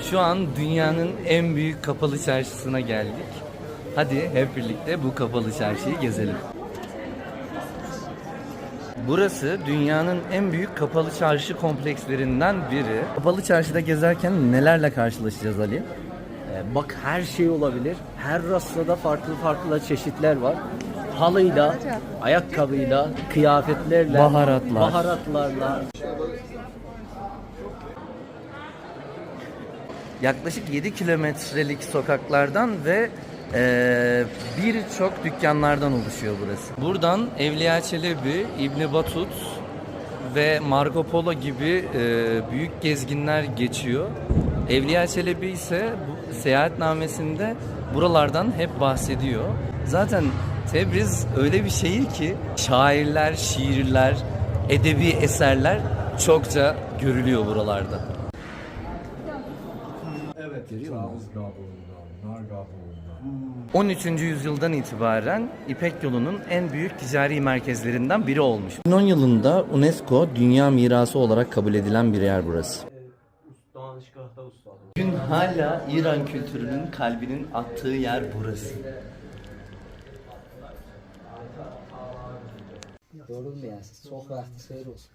Şu an dünyanın en büyük kapalı çarşısına geldik. Hadi hep birlikte bu kapalı çarşıyı gezelim. Burası dünyanın en büyük kapalı çarşı komplekslerinden biri. Kapalı çarşıda gezerken nelerle karşılaşacağız Ali? Ee, Bak her şey olabilir. Her rastada farklı farklı çeşitler var. Halıyla, ayakkabıyla, kıyafetlerle, Baharatlar. baharatlarla. Yaklaşık 7 kilometrelik sokaklardan ve eee, birçok dükkanlardan oluşuyor burası. Buradan Evliya Çelebi, İbni Batut ve Marco Polo gibi eee, büyük gezginler geçiyor. Evliya Çelebi ise bu seyahatnamesinde buralardan hep bahsediyor. Zaten Tebriz öyle bir şehir ki şairler, şiirler, edebi eserler çokça görülüyor buralarda. Evet. Görüyor musun? 13. yüzyıldan itibaren İpek yolunun en büyük ticari merkezlerinden biri olmuş. 2010 yılında UNESCO Dünya Mirası olarak kabul edilen bir yer burası. Bugün hala İran kültürünün kalbinin attığı yer burası. Yorulmayasınız. Çok vakti seyir olsun.